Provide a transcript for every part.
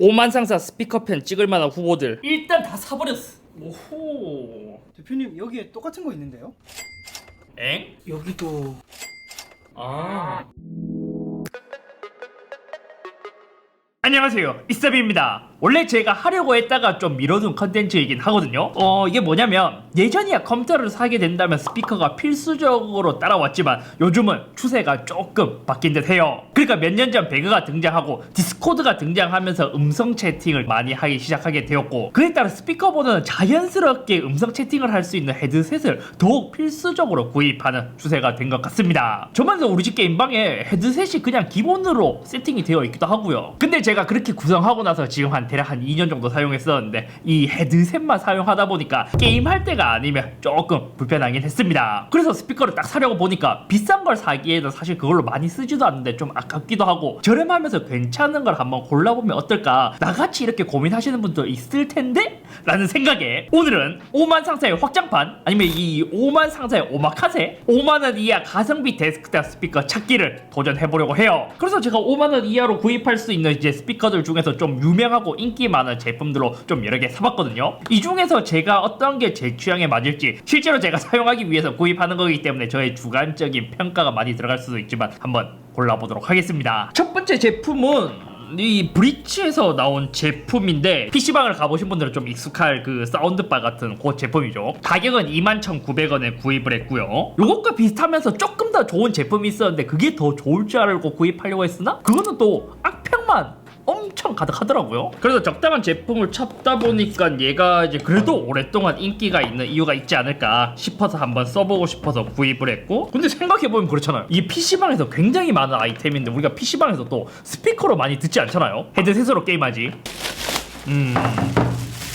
5만 상사 스피커펜 찍을 만한 후보들 일단 다 사버렸어. 오호. 대표님 여기에 똑같은 거 있는데요? 엥? 여기도 아. 안녕하세요 이스tab입니다 원래 제가 하려고 했다가 좀 미뤄둔 컨텐츠이긴 하거든요. 어 이게 뭐냐면 예전이야 컴퓨터를 사게 된다면 스피커가 필수적으로 따라왔지만 요즘은 추세가 조금 바뀐 듯 해요. 그러니까 몇 년 전 배그가 등장하고 디스코드가 등장하면서 음성 채팅을 많이 하기 시작하게 되었고 그에 따라 스피커보다는 자연스럽게 음성 채팅을 할 수 있는 헤드셋을 더욱 필수적으로 구입하는 추세가 된 것 같습니다. 저만도 우리 집 게임방에 헤드셋이 그냥 기본으로 세팅이 되어 있기도 하고요. 근데 제가 그렇게 구성하고 나서 지금 한 대략 한 2년 정도 사용했었는데 이 헤드셋만 사용하다 보니까 게임할 때가 아니면 조금 불편하긴 했습니다. 그래서 스피커를 딱 사려고 보니까 비싼 걸 사기에는 사실 그걸로 많이 쓰지도 않는데 좀 아깝기도 하고 저렴하면서 괜찮은 걸 한번 골라보면 어떨까? 나같이 이렇게 고민하시는 분도 있을 텐데? 라는 생각에 오늘은 5만 상사의 확장판 아니면 이 5만 상사의 오마카세 5만원 이하 가성비 데스크탑 스피커 찾기를 도전해보려고 해요. 그래서 제가 5만원 이하로 구입할 수 있는 이제 스피커들 중에서 좀 유명하고 인기 많은 제품들로 좀 여러 개 사봤거든요. 이 중에서 제가 어떤 게 제 취향에 맞을지 실제로 제가 사용하기 위해서 구입하는 거기 때문에 저의 주관적인 평가가 많이 들어갈 수도 있지만 한번 골라보도록 하겠습니다. 첫 번째 제품은 이 브리치에서 나온 제품인데 PC방을 가보신 분들은 좀 익숙할 그 사운드바 같은 그 제품이죠. 가격은 21,900원에 구입을 했고요. 요것과 비슷하면서 조금 더 좋은 제품이 있었는데 그게 더 좋을 줄 알고 구입하려고 했으나? 그거는 또 악평만 엄청 가득하더라고요. 그래서 적당한 제품을 찾다 보니까 얘가 이제 그래도 오랫동안 인기가 있는 이유가 있지 않을까 싶어서 한번 써보고 싶어서 구입을 했고 근데 생각해보면 그렇잖아요. 이 PC방에서 굉장히 많은 아이템인데 우리가 PC방에서 또 스피커로 많이 듣지 않잖아요. 헤드셋으로 게임하지. 음.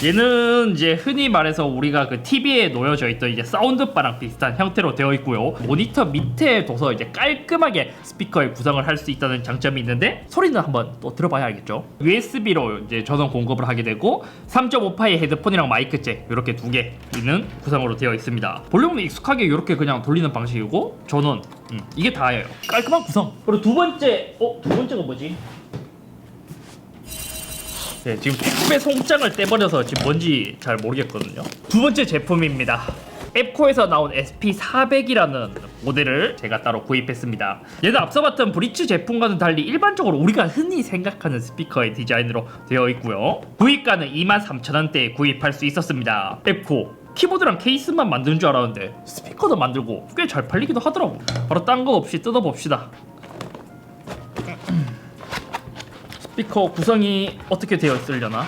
얘는 이제 흔히 말해서 우리가 그 TV에 놓여져 있던 이제 사운드바랑 비슷한 형태로 되어 있고요. 모니터 밑에 둬서 이제 깔끔하게 스피커의 구성을 할 수 있다는 장점이 있는데 소리는 한번 또 들어봐야 알겠죠. USB로 이제 전원 공급을 하게 되고 3.5파이 헤드폰이랑 마이크 잭 이렇게 두 개 있는 구성으로 되어 있습니다. 볼륨은 익숙하게 이렇게 그냥 돌리는 방식이고 전원 음, 이게 다예요. 깔끔한 구성. 그리고 두 번째 어두 번째가 뭐지? 네, 지금 택배 송장을 떼버려서 지금 뭔지 잘 모르겠거든요. 두 번째 제품입니다. 앱코에서 나온 SP400이라는 모델을 제가 따로 구입했습니다. 얘는 앞서 봤던 브리츠 제품과는 달리 일반적으로 우리가 흔히 생각하는 스피커의 디자인으로 되어 있고요. 구입가는 23,000원대에 구입할 수 있었습니다. 앱코 키보드랑 케이스만 만드는 줄 알았는데 스피커도 만들고 꽤 잘 팔리기도 하더라고. 바로 딴 거 없이 뜯어봅시다. 스피커 구성이 어떻게 되어 있으려나?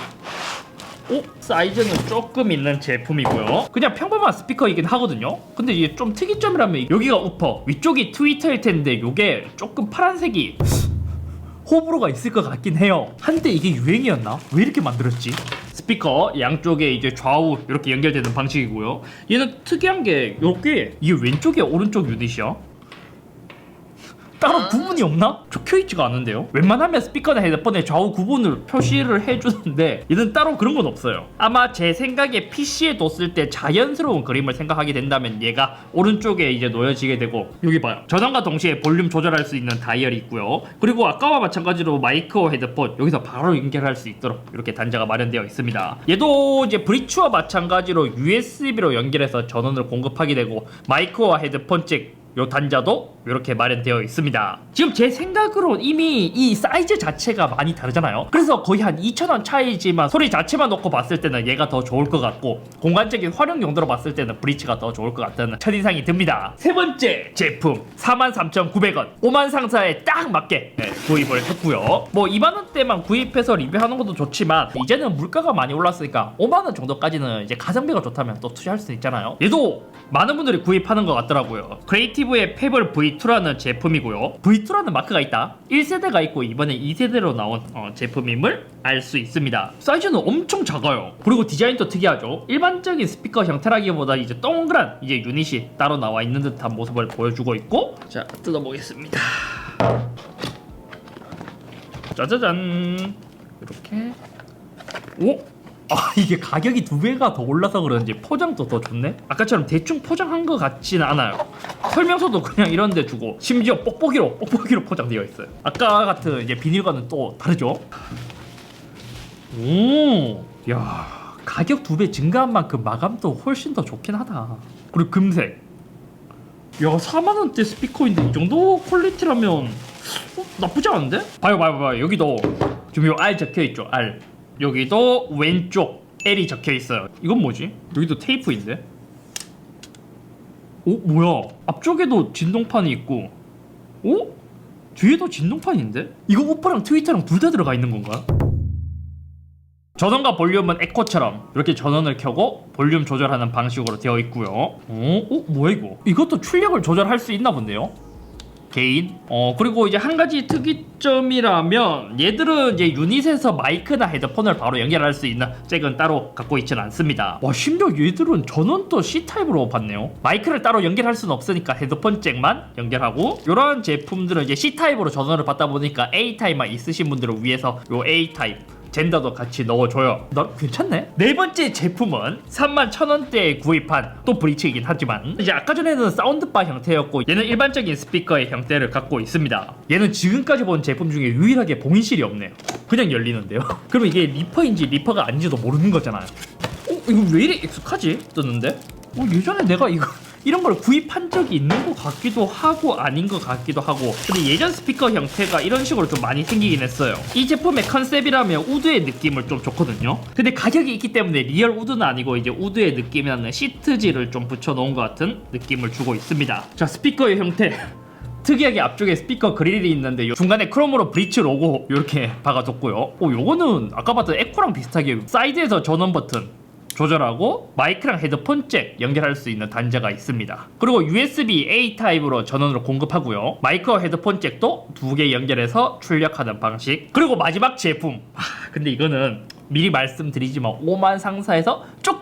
오? 사이즈는 조금 있는 제품이고요 그냥 평범한 스피커이긴 하거든요 근데 이게 좀 특이점이라면 여기가 우퍼 위쪽이 트위터일 텐데 이게 조금 파란색이 호불호가 있을 것 같긴 해요 한때 이게 유행이었나? 왜 이렇게 만들었지? 스피커 양쪽에 이제 좌우 이렇게 연결되는 방식이고요 얘는 특이한 게 이렇게 이게 왼쪽에 오른쪽 유닛이야 따로 구분이 없나? 적혀있지가 않은데요? 웬만하면 스피커나 헤드폰에 좌우 구분을 표시를 해주는데 얘는 따로 그런 건 없어요. 아마 제 생각에 PC에 뒀을 때 자연스러운 그림을 생각하게 된다면 얘가 오른쪽에 이제 놓여지게 되고 여기 봐요. 전원과 동시에 볼륨 조절할 수 있는 다이얼이 있고요. 그리고 아까와 마찬가지로 마이크와 헤드폰 여기서 바로 연결할 수 있도록 이렇게 단자가 마련되어 있습니다. 얘도 이제 브리츠와 마찬가지로 USB로 연결해서 전원을 공급하게 되고 마이크와 헤드폰 잭 요 단자도 이렇게 마련되어 있습니다. 지금 제 생각으로 이미 이 사이즈 자체가 많이 다르잖아요. 그래서 거의 한 2,000원 차이지만 소리 자체만 놓고 봤을 때는 얘가 더 좋을 것 같고 공간적인 활용 용도로 봤을 때는 브리치가 더 좋을 것 같다는 첫인상이 듭니다. 세 번째 제품 43,900원 5만 상사에 딱 맞게 네, 구입을 했고요. 뭐 2만 원대만 구입해서 리뷰하는 것도 좋지만 이제는 물가가 많이 올랐으니까 5만 원 정도까지는 이제 가성비가 좋다면 또 투자할 수 있잖아요. 얘도 많은 분들이 구입하는 것 같더라고요. 크리에이 티브의 페블 V2라는 제품이고요. V2라는 마크가 있다. 1세대가 있고 이번에 2세대로 나온 어, 제품임을 알 수 있습니다. 사이즈는 엄청 작아요. 그리고 디자인도 특이하죠. 일반적인 스피커 형태라기보다 이제 동그란 이제 유닛이 따로 나와 있는 듯한 모습을 보여주고 있고 자 뜯어보겠습니다. 짜자잔 이렇게 오 아 이게 가격이 두 배가 더 올라서 그런지 포장도 더 좋네 아까처럼 대충 포장한 것 같지는 않아요 설명서도 그냥 이런 데 주고 심지어 뽁뽁이로 뽁뽁이로 포장되어 있어요 아까 같은 이제 비닐과는 또 다르죠 오, 야 가격 두 배 증가한 만큼 마감도 훨씬 더 좋긴 하다. 그리고 금색. 야 4만 원대 스피커인데 이 정도 퀄리티라면 어, 나쁘지 않은데? 봐요, 봐요, 봐요. 여기도 지금 요 R 적혀 있죠. R. 여기도 왼쪽 L이 적혀 있어요. 이건 뭐지? 여기도 테이프인데? 오, 뭐야? 앞쪽에도 진동판이 있고, 오? 뒤에도 진동판인데? 이거 오빠랑 트위터랑 둘 다 들어가 있는 건가? 전원과 볼륨은 에코처럼 이렇게 전원을 켜고 볼륨 조절하는 방식으로 되어 있고요. 어, 어 뭐야 이거? 이것도 출력을 조절할 수 있나 본데요. 개인. 어 그리고 이제 한 가지 특이점이라면 얘들은 이제 유닛에서 마이크나 헤드폰을 바로 연결할 수 있는 잭은 따로 갖고 있지는 않습니다. 와 심지어 얘들은 전원도 C 타입으로 봤네요. 마이크를 따로 연결할 수는 없으니까 헤드폰 잭만 연결하고 이런 제품들은 이제 C 타입으로 전원을 받다 보니까 A 타입만 있으신 분들을 위해서 요 A 타입 젠더도 같이 넣어줘요. 나 괜찮네. 네 번째 제품은 3만 천 원대에 구입한 또 브리츠이긴 하지만 이제 아까 전에는 사운드바 형태였고 얘는 일반적인 스피커의 형태를 갖고 있습니다. 얘는 지금까지 본 제품 중에 유일하게 봉인실이 없네요. 그냥 열리는데요. 그럼 이게 리퍼인지 리퍼가 아닌지도 모르는 거잖아요. 어 이거 왜 이래 익숙하지? 뜨는데? 어 예전에 내가 이거 이런 걸 구입한 적이 있는 것 같기도 하고 아닌 것 같기도 하고 근데 예전 스피커 형태가 이런 식으로 좀 많이 생기긴 했어요. 이 제품의 컨셉이라면 우드의 느낌을 좀 좋거든요. 근데 가격이 있기 때문에 리얼 우드는 아니고 이제 우드의 느낌이 나는 시트지를 좀 붙여놓은 것 같은 느낌을 주고 있습니다. 자 스피커의 형태. 특이하게 앞쪽에 스피커 그릴이 있는데 요 중간에 크롬으로 브리츠 로고 이렇게 박아뒀고요. 오 요거는 아까 봤던 에코랑 비슷하게 사이드에서 전원 버튼 조절하고 마이크랑 헤드폰 잭 연결할 수 있는 단자가 있습니다. 그리고 USB A 타입으로 전원으로 공급하고요. 마이크와 헤드폰 잭도 두 개 연결해서 출력하는 방식. 그리고 마지막 제품. 아, 근데 이거는 미리 말씀드리지만 5만 상사에서 조금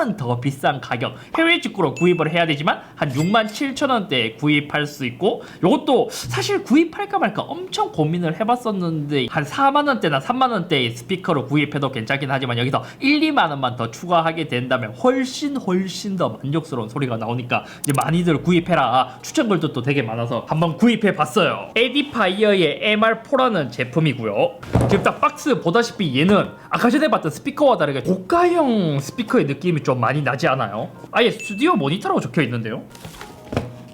은 더 비싼 가격. 해외 직구로 구입을 해야 되지만 한 6만 7천 원대에 구입할 수 있고 이것도 사실 구입할까 말까 엄청 고민을 해봤었는데 한 4만 원대나 3만 원대의 스피커로 구입해도 괜찮긴 하지만 여기서 1, 2만 원만 더 추가하게 된다면 훨씬 훨씬 더 만족스러운 소리가 나오니까 이제 많이들 구입해라. 추천글도 또 되게 많아서 한번 구입해봤어요. 에디파이어의 MR4라는 제품이고요. 지금 딱 박스 보다시피 얘는 아까 전에 봤던 스피커와 다르게 고가형 스피커의 느낌이 좀 많이 나지 않아요? 아예 스튜디오 모니터라고 적혀 있는데요?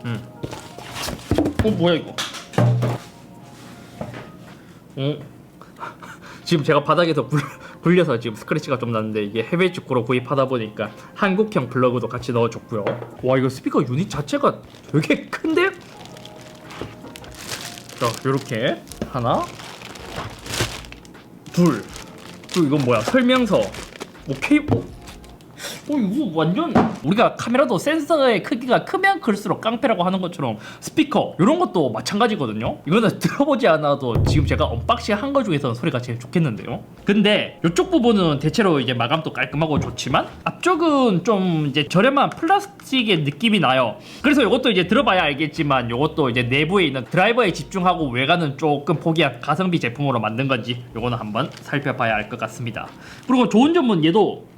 음. 어 뭐야 이거? 어? 지금 제가 바닥에서 굴, 굴려서 지금 스크래치가 좀 났는데 이게 해외 직구로 구입하다 보니까 한국형 플러그도 같이 넣어줬고요. 와 이거 스피커 유닛 자체가 되게 큰데? 자 이렇게 하나, 둘, 또 이건 뭐야? 설명서, 뭐 케이블. 어 이거 완전 우리가 카메라도 센서의 크기가 크면 클수록 깡패라고 하는 것처럼 스피커 이런 것도 마찬가지거든요. 이거는 들어보지 않아도 지금 제가 언박싱 한 거 중에서는 소리가 제일 좋겠는데요. 근데 이쪽 부분은 대체로 이제 마감도 깔끔하고 좋지만 앞쪽은 좀 이제 저렴한 플라스틱의 느낌이 나요. 그래서 이것도 이제 들어봐야 알겠지만 이것도 이제 내부에 있는 드라이버에 집중하고 외관은 조금 포기한 가성비 제품으로 만든 건지 이거는 한번 살펴봐야 알것 같습니다. 그리고 좋은 점은 얘도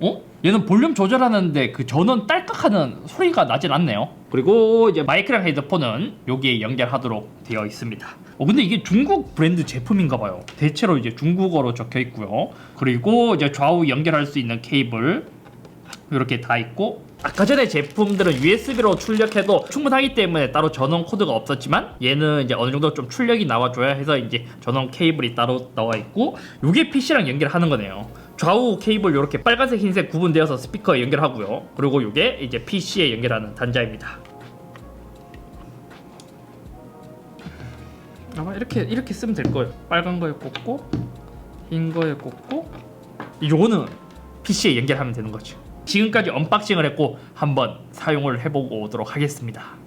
어? 얘는 볼륨 조절하는데 그 전원 딸깍하는 소리가 나진 않네요. 그리고 이제 마이크랑 헤드폰은 여기에 연결하도록 되어 있습니다. 어 근데 이게 중국 브랜드 제품인가 봐요. 대체로 이제 중국어로 적혀 있고요. 그리고 이제 좌우 연결할 수 있는 케이블 이렇게 다 있고 아까 전에 제품들은 USB로 출력해도 충분하기 때문에 따로 전원 코드가 없었지만 얘는 이제 어느 정도 좀 출력이 나와줘야 해서 이제 전원 케이블이 따로 나와 있고 이게 PC랑 연결하는 거네요. 좌우 케이블 이렇게 빨간색 흰색 구분되어서 스피커에 연결하고요. 그리고 이게 이제 PC에 연결하는 단자입니다. 아마 이렇게 이렇게 쓰면 될 거예요. 빨간 거에 꽂고 흰 거에 꽂고 요거는 PC에 연결하면 되는 거죠. 지금까지 언박싱을 했고 한번 사용을 해보고 오도록 하겠습니다.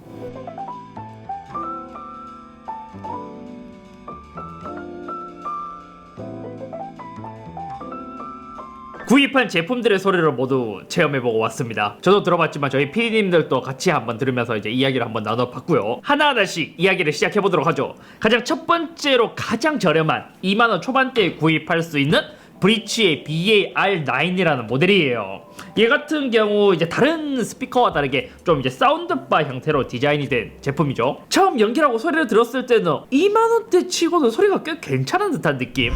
구입한 제품들의 소리를 모두 체험해보고 왔습니다. 저도 들어봤지만 저희 PD님들도 같이 한번 들으면서 이제 이야기를 한번 나눠봤고요. 하나하나씩 이야기를 시작해보도록 하죠. 가장 첫 번째로 가장 저렴한 2만원 초반대에 구입할 수 있는 브리치의 BAR9이라는 모델이에요. 얘 같은 경우 이제 다른 스피커와 다르게 좀 이제 사운드바 형태로 디자인이 된 제품이죠. 처음 연기라고 소리를 들었을 때는 2만 원대 치고는 소리가 꽤 괜찮은 듯한 느낌.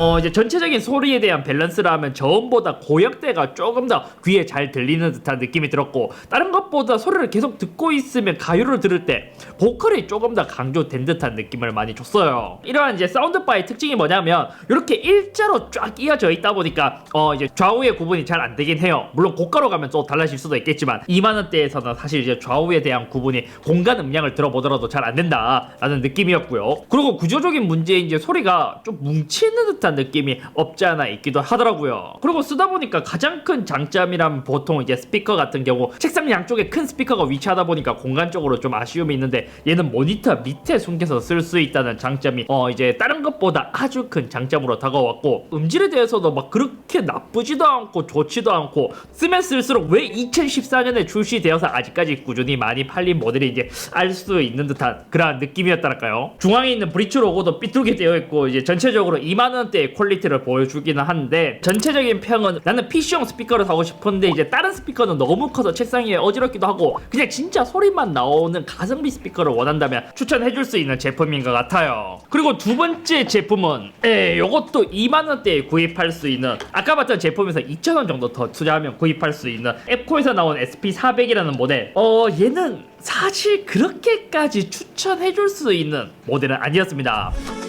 어 이제 전체적인 소리에 대한 밸런스라 하면 저음보다 고역대가 조금 더 귀에 잘 들리는 듯한 느낌이 들었고 다른 것보다 소리를 계속 듣고 있으면 가요를 들을 때 보컬이 조금 더 강조된 듯한 느낌을 많이 줬어요. 이러한 이제 사운드 바의 특징이 뭐냐면 이렇게 일자로 쫙 이어져 있다 보니까 어 이제 좌우의 구분이 잘 안 되긴 해요. 물론 고가로 가면 또 달라질 수도 있겠지만 2만 원대에서는 사실 이제 좌우에 대한 구분이 공간 음량을 들어보더라도 잘 안 된다라는 느낌이었고요. 그리고 구조적인 문제인 이제 소리가 좀 뭉치는 듯한 느낌이 없지 않아 있기도 하더라고요. 그리고 쓰다 보니까 가장 큰 장점이라면 보통 이제 스피커 같은 경우 책상 양쪽에 큰 스피커가 위치하다 보니까 공간적으로 좀 아쉬움이 있는데 얘는 모니터 밑에 숨겨서 쓸 수 있다는 장점이 어 이제 다른 것보다 아주 큰 장점으로 다가왔고 음질에 대해서도 막 그렇게 나쁘지도 않고 좋지도 않고 쓰면 쓸수록 왜 2014년에 출시되어서 아직까지 꾸준히 많이 팔린 모델이 이제 알 수 있는 듯한 그러한 느낌이었달까요? 중앙에 있는 브릿지 로고도 삐뚤게 되어 있고 이제 전체적으로 2만 원대 의 퀄리티를 보여주기는 한데 전체적인 평은 나는 PC용 스피커를 사고 싶은데 이제 다른 스피커는 너무 커서 책상 위에 어지럽기도 하고 그냥 진짜 소리만 나오는 가성비 스피커를 원한다면 추천해줄 수 있는 제품인 것 같아요. 그리고 두 번째 제품은 에 요것도 2만 원대에 구입할 수 있는 아까 봤던 제품에서 2천 원 정도 더 투자하면 구입할 수 있는 앱코에서 나온 SP400이라는 모델. 어 얘는 사실 그렇게까지 추천해줄 수 있는 모델은 아니었습니다.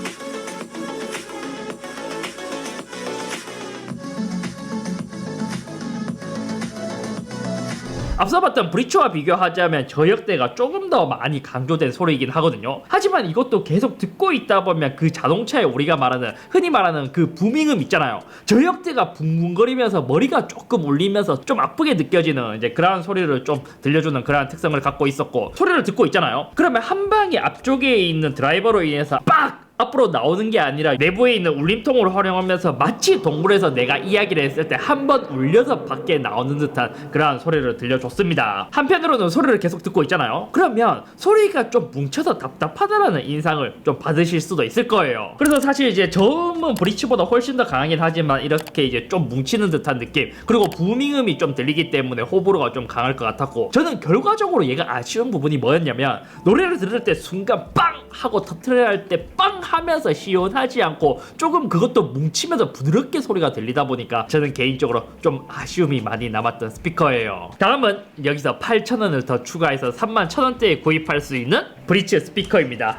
앞서 봤던 브리츠와 비교하자면 저역대가 조금 더 많이 강조된 소리이긴 하거든요. 하지만 이것도 계속 듣고 있다 보면 그 자동차에 우리가 말하는 흔히 말하는 그 부밍음 있잖아요. 저역대가 붕붕거리면서 머리가 조금 울리면서 좀 아프게 느껴지는 이제 그러한 소리를 좀 들려주는 그러한 특성을 갖고 있었고 소리를 듣고 있잖아요. 그러면 한 방에 앞쪽에 있는 드라이버로 인해서 빡 앞으로 나오는 게 아니라 내부에 있는 울림통을 활용하면서 마치 동물에서 내가 이야기를 했을 때 한 번 울려서 밖에 나오는 듯한 그러한 소리를 들려줬습니다. 한편으로는 소리를 계속 듣고 있잖아요. 그러면 소리가 좀 뭉쳐서 답답하다라는 인상을 좀 받으실 수도 있을 거예요. 그래서 사실 이제 저음은 브리치보다 훨씬 더 강하긴 하지만 이렇게 이제 좀 뭉치는 듯한 느낌 그리고 부밍음이 좀 들리기 때문에 호불호가 좀 강할 것 같았고 저는 결과적으로 얘가 아쉬운 부분이 뭐였냐면 노래를 들을 때 순간 빵 하고 터트려야 할 때 빵 하면서 시원하지 않고 조금 그것도 뭉치면서 부드럽게 소리가 들리다 보니까 저는 개인적으로 좀 아쉬움이 많이 남았던 스피커예요. 다음은 여기서 8,000원을 더 추가해서 31,000원대에 구입할 수 있는 브리치 스피커입니다.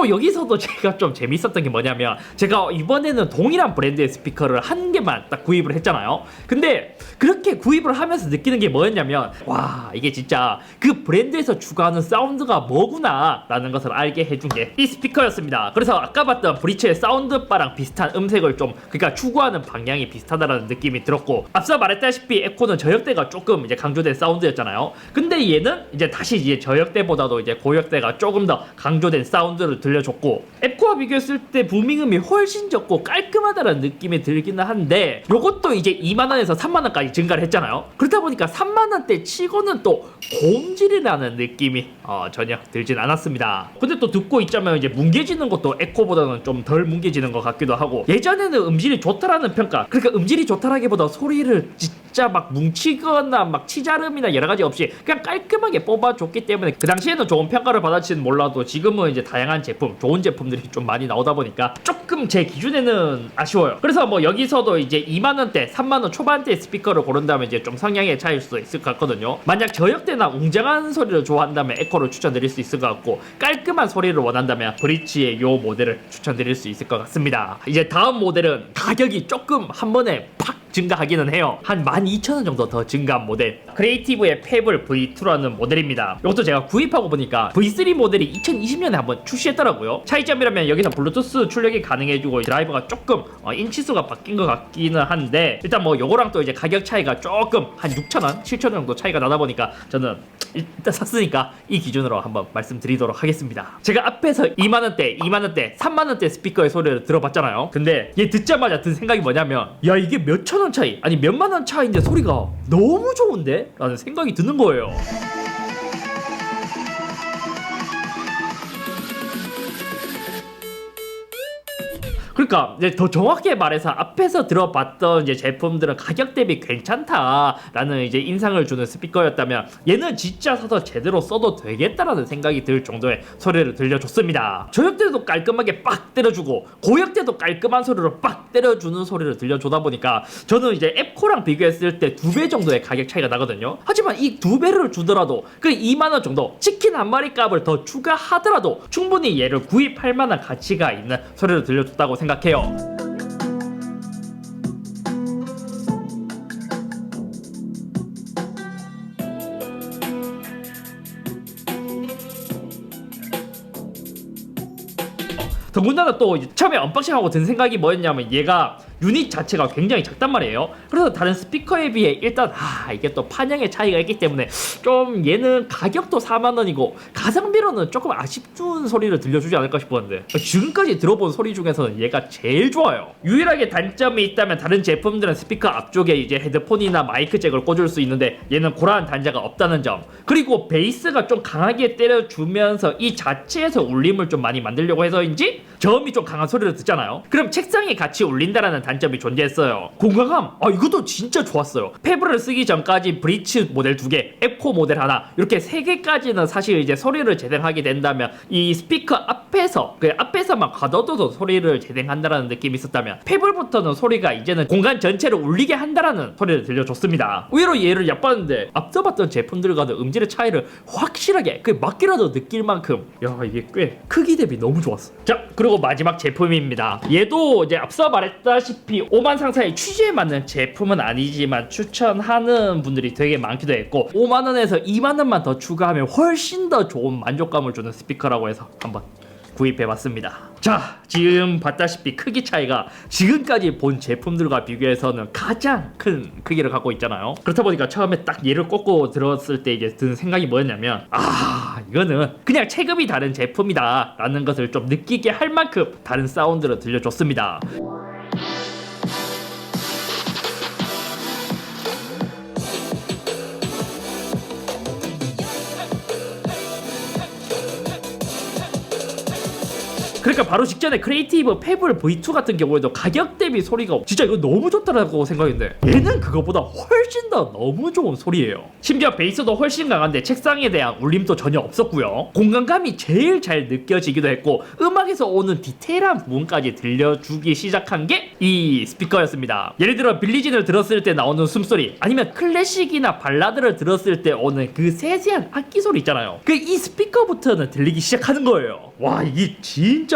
또 여기서도 제가 좀 재밌었던 게 뭐냐면 제가 이번에는 동일한 브랜드의 스피커를 한 개만 딱 구입을 했잖아요. 근데 그렇게 구입을 하면서 느끼는 게 뭐였냐면 와 이게 진짜 그 브랜드에서 추구하는 사운드가 뭐구나 라는 것을 알게 해준 게 이 스피커였습니다. 그래서 아까 봤던 브리츠의 사운드바랑 비슷한 음색을 좀 그러니까 추구하는 방향이 비슷하다라는 느낌이 들었고 앞서 말했다시피 에코는 저역대가 조금 이제 강조된 사운드였잖아요. 근데 얘는 이제 다시 이제 저역대보다도 이제 고역대가 조금 더 강조된 사운드를 들 려줬고 에코와 비교했을 때 부밍음이 훨씬 적고 깔끔하다는 느낌이 들기는 한데 요것도 이제 2만 원에서 3만 원까지 증가를 했잖아요. 그렇다 보니까 3만 원대 치고는 또 고음질이라는 느낌이 어, 전혀 들진 않았습니다. 근데 또 듣고 있자면 이제 뭉개지는 것도 에코보다는 좀 덜 뭉개지는 것 같기도 하고 예전에는 음질이 좋다라는 평가 그러니까 음질이 좋다라기보다 소리를 진짜 막 뭉치거나 막 치자름이나 여러 가지 없이 그냥 깔끔하게 뽑아줬기 때문에 그 당시에는 좋은 평가를 받았지는 몰라도 지금은 이제 다양한 제품 좋은 제품들이 좀 많이 나오다 보니까 조금 제 기준에는 아쉬워요. 그래서 뭐 여기서도 이제 2만 원대 3만 원 초반대 스피커를 고른다면 이제 좀 성향의 차이일 수도 있을 것 같거든요. 만약 저역대나 웅장한 소리를 좋아한다면 에코를 추천드릴 수 있을 것 같고 깔끔한 소리를 원한다면 브리치의 요 모델을 추천드릴 수 있을 것 같습니다. 이제 다음 모델은 가격이 조금 한 번에 팍 증가하기는 해요. 한 12,000원 정도 더 증가한 모델. 크리에이티브의 페블 V2라는 모델입니다. 이것도 제가 구입하고 보니까 V3 모델이 2020년에 한번 출시했더라고요. 차이점이라면 여기서 블루투스 출력이 가능해지고 드라이버가 조금 어, 인치수가 바뀐 것 같기는 한데 일단 뭐 요거랑 또 이제 가격 차이가 조금 한 6,000원, 7,000원 정도 차이가 나다 보니까 저는 일단 샀으니까 이 기준으로 한번 말씀드리도록 하겠습니다. 제가 앞에서 2만 원대, 2만 원대, 3만 원대 스피커의 소리를 들어봤잖아요. 근데 얘 듣자마자 든 생각이 뭐냐면 야 이게 몇천 원 차이, 아니 몇만 원 차이인데 소리가 너무 좋은데? 라는 생각이 드는 거예요. 그러니까 이제 더 정확히 말해서 앞에서 들어봤던 이제 제품들은 가격 대비 괜찮다라는 이제 인상을 주는 스피커였다면 얘는 진짜 사서 제대로 써도 되겠다라는 생각이 들 정도의 소리를 들려줬습니다. 저역 때도 깔끔하게 빡 때려주고 고역 때도 깔끔한 소리로 빡 때려주는 소리를 들려주다 보니까 저는 이제 앱코랑 비교했을 때 두 배 정도의 가격 차이가 나거든요. 하지만 이 두 배를 주더라도 그 2만 원 정도 치킨 한 마리 값을 더 추가하더라도 충분히 얘를 구입할 만한 가치가 있는 소리를 들려줬다고 생각 해요. 더군다나 또 이제 처음에 언박싱하고 든 생각이 뭐였냐면 얘가 유닛 자체가 굉장히 작단 말이에요. 그래서 다른 스피커에 비해 일단 아 이게 또 판형의 차이가 있기 때문에 좀 얘는 가격도 4만 원이고 가성비로는 조금 아쉽준 소리를 들려주지 않을까 싶었는데 지금까지 들어본 소리 중에서는 얘가 제일 좋아요. 유일하게 단점이 있다면 다른 제품들은 스피커 앞쪽에 이제 헤드폰이나 마이크 잭을 꽂을 수 있는데 얘는 그러한 단자가 없다는 점. 그리고 베이스가 좀 강하게 때려주면서 이 자체에서 울림을 좀 많이 만들려고 해서인지 저음이 좀 강한 소리를 듣잖아요. 그럼 책상에 같이 울린다라는 단점이 존재했어요. 공간감, 아 이것도 진짜 좋았어요. 페브를 쓰기 전까지 브리츠 모델 두 개, 에코 모델 하나 이렇게 세 개까지는 사실 이제 소리를 재생하게 된다면 이 스피커 앞에서 그 앞에서만 가둬둬도 소리를 재생한다라는 느낌이 있었다면 페블부터는 소리가 이제는 공간 전체를 울리게 한다라는 소리를 들려줬습니다. 의외로 얘를 얕봤는데 앞서 봤던 제품들과는 음질의 차이를 확실하게 그 맞기라도 느낄 만큼 야 이게 꽤 크기 대비 너무 좋았어. 자 그리고 마지막 제품입니다. 얘도 이제 앞서 말했다시피 5만 상사의 취지에 맞는 제품은 아니지만 추천하는 분들이 되게 많기도 했고 5만 원에서 2만 원만 더 추가하면 훨씬 더 좋은 만족감을 주는 스피커라고 해서 한번 구입해봤습니다. 자, 지금 봤다시피 크기 차이가 지금까지 본 제품들과 비교해서는 가장 큰 크기를 갖고 있잖아요. 그렇다 보니까 처음에 딱 얘를 꽂고 들었을 때 이제 든 생각이 뭐였냐면, 아, 이거는 그냥 체급이 다른 제품이다. 라는 것을 좀 느끼게 할 만큼 다른 사운드를 들려줬습니다. 그러니까 바로 직전에 크리에이티브 페블 V2 같은 경우에도 가격 대비 소리가 진짜 이거 너무 좋다라고 생각했는데 얘는 그거보다 훨씬 더 너무 좋은 소리예요. 심지어 베이스도 훨씬 강한데 책상에 대한 울림도 전혀 없었고요. 공간감이 제일 잘 느껴지기도 했고 음악에서 오는 디테일한 부분까지 들려주기 시작한 게 이 스피커였습니다. 예를 들어 빌리진을 들었을 때 나오는 숨소리 아니면 클래식이나 발라드를 들었을 때 오는 그 세세한 악기 소리 있잖아요. 그 이 스피커부터는 들리기 시작하는 거예요. 와 이게 진짜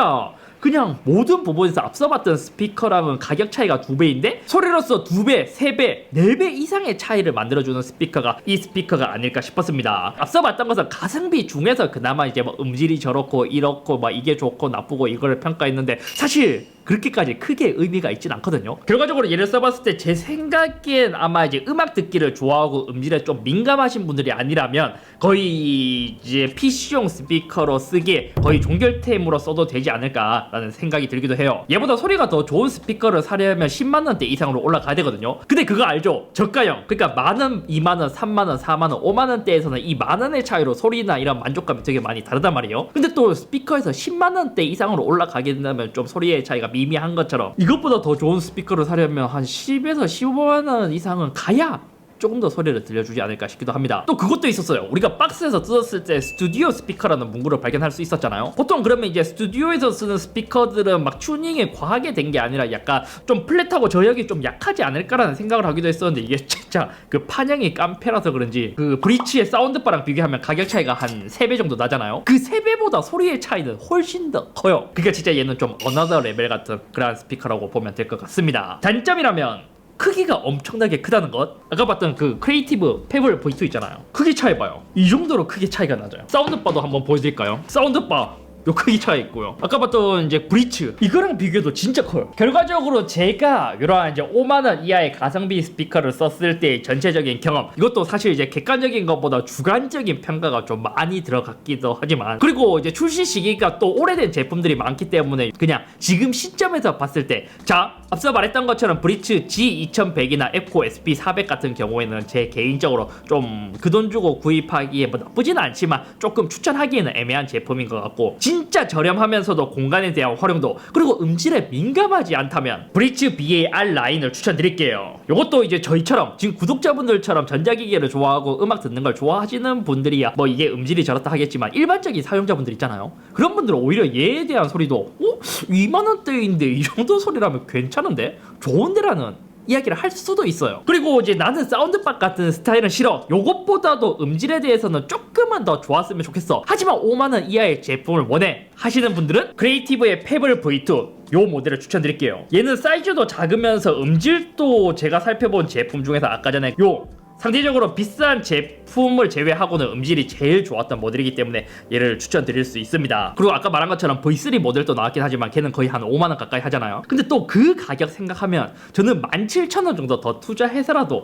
그냥 모든 부분에서 앞서 봤던 스피커랑은 가격 차이가 두 배인데 소리로서 두 배, 세 배, 네 배 이상의 차이를 만들어주는 스피커가 이 스피커가 아닐까 싶었습니다. 앞서 봤던 것은 가성비 중에서 그나마 이제 뭐 음질이 저렇고 이렇고 막 이게 좋고 나쁘고 이거를 평가했는데 사실 그렇게까지 크게 의미가 있진 않거든요. 결과적으로 얘를 써봤을 때 제 생각엔 아마 이제 음악 듣기를 좋아하고 음질에 좀 민감하신 분들이 아니라면 거의 이제 PC용 스피커로 쓰기에 거의 종결템으로 써도 되지 않을까라는 생각이 들기도 해요. 얘보다 소리가 더 좋은 스피커를 사려면 10만 원대 이상으로 올라가야 되거든요. 근데 그거 알죠? 저가형. 그러니까 만 원, 2만 원, 3만 원, 4만 원, 5만 원대에서는 이 만 원의 차이로 소리나 이런 만족감이 되게 많이 다르단 말이에요. 근데 또 스피커에서 10만 원대 이상으로 올라가게 된다면 좀 소리의 차이가 미미한 것처럼 이것보다 더 좋은 스피커를 사려면 한 10에서 15만 원 이상은 가야 조금 더 소리를 들려주지 않을까 싶기도 합니다. 또 그것도 있었어요. 우리가 박스에서 뜯었을 때 스튜디오 스피커라는 문구를 발견할 수 있었잖아요. 보통 그러면 이제 스튜디오에서 쓰는 스피커들은 막 튜닝이 과하게 된 게 아니라 약간 좀 플랫하고 저역이 좀 약하지 않을까라는 생각을 하기도 했었는데 이게 진짜 그 판형이 깜패라서 그런지 그 브리치의 사운드바랑 비교하면 가격 차이가 한 3배 정도 나잖아요. 그 3배보다 소리의 차이는 훨씬 더 커요. 그러니까 진짜 얘는 좀 어나더 레벨 같은 그런 스피커라고 보면 될 것 같습니다. 단점이라면 크기가 엄청나게 크다는 것. 아까 봤던 그 크리에이티브 페블 V2 있잖아요. 크기 차이 봐요. 이 정도로 크기 차이가 나죠 사운드바도 한번 보여드릴까요? 사운드바 요 크기 차이 있고요. 아까 봤던 이제 브리츠 이거랑 비교해도 진짜 커요. 결과적으로 제가 이러한 이제 5만 원 이하의 가성비 스피커를 썼을 때 전체적인 경험 이것도 사실 이제 객관적인 것보다 주관적인 평가가 좀 많이 들어갔기도 하지만 그리고 이제 출시 시기가 또 오래된 제품들이 많기 때문에 그냥 지금 시점에서 봤을 때 자 앞서 말했던 것처럼 브리츠 G2100이나 에코 SP400 같은 경우에는 제 개인적으로 좀 그 돈 주고 구입하기에 뭐 나쁘지는 않지만 조금 추천하기에는 애매한 제품인 것 같고 진짜 저렴하면서도 공간에 대한 활용도 그리고 음질에 민감하지 않다면 브리츠 BAR 라인을 추천드릴게요. 요것도 이제 저희처럼 지금 구독자분들처럼 전자기기를 좋아하고 음악 듣는 걸 좋아하시는 분들이야 뭐 이게 음질이 저렇다 하겠지만 일반적인 사용자분들 있잖아요. 그런 분들은 오히려 얘에 대한 소리도 어? 2만 원대인데 이 정도 소리라면 괜찮은데 좋은데라는 이야기를 할 수도 있어요. 그리고 이제 나는 사운드박 같은 스타일은 싫어. 요것보다도 음질에 대해서는 조금은 더 좋았으면 좋겠어. 하지만 5만원 이하의 제품을 원해. 하시는 분들은 크리에이티브의 페블 V2 요 모델을 추천드릴게요. 얘는 사이즈도 작으면서 음질도 제가 살펴본 제품 중에서 아까 전에 요 상대적으로 비싼 제품을 제외하고는 음질이 제일 좋았던 모델이기 때문에 얘를 추천드릴 수 있습니다. 그리고 아까 말한 것처럼 V3 모델도 나왔긴 하지만 걔는 거의 한 5만 원 가까이 하잖아요. 근데 또 그 가격 생각하면 저는 17,000원 정도 더 투자해서라도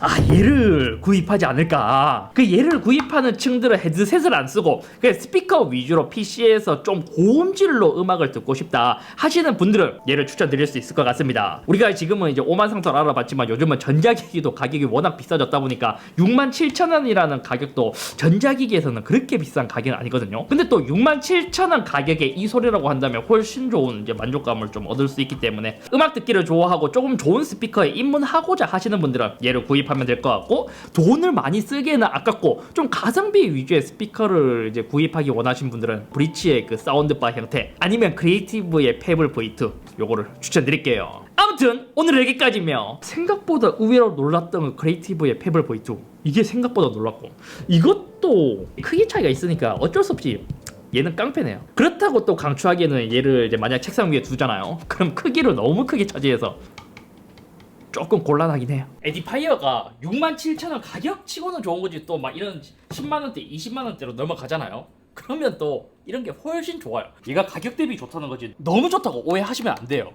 아 얘를 구입하지 않을까 그 얘를 구입하는 층들은 헤드셋을 안 쓰고 그 스피커 위주로 PC에서 좀 고음질로 음악을 듣고 싶다 하시는 분들은 얘를 추천드릴 수 있을 것 같습니다 우리가 지금은 이제 5만 상태로 알아봤지만 요즘은 전자기기도 가격이 워낙 비싸 졌다 보니까 6만 7천 원이라는 가격도 전자기기에서는 그렇게 비싼 가격은 아니거든요 근데 또 6만 7천 원 가격에 이 소리라고 한다면 훨씬 좋은 이제 만족감을 좀 얻을 수 있기 때문에 음악 듣기를 좋아하고 조금 좋은 스피커에 입문하고자 하시는 분들은 얘를 구입하면 될 것 같고 돈을 많이 쓰기에는 아깝고 좀 가성비 위주의 스피커를 이제 구입하기 원하신 분들은 브리치의 그 사운드바 형태 아니면 크리에이티브의 페블 V2 요거를 추천드릴게요. 아무튼 오늘 여기까지며 생각보다 의외로 놀랐던 그 크리에이티브의 페블 V2 이게 생각보다 놀랐고 이것도 크기 차이가 있으니까 어쩔 수 없이 얘는 깡패네요. 그렇다고 또 강추하기에는 얘를 이제 만약 책상 위에 두잖아요. 그럼 크기를 너무 크게 차지해서 조금 곤란하긴 해요. 에디파이어가 67,000원 가격치고는 좋은 거지 또 막 이런 10만 원대, 20만 원대로 넘어가잖아요. 그러면 또 이런 게 훨씬 좋아요. 얘가 가격 대비 좋다는 거지 너무 좋다고 오해하시면 안 돼요.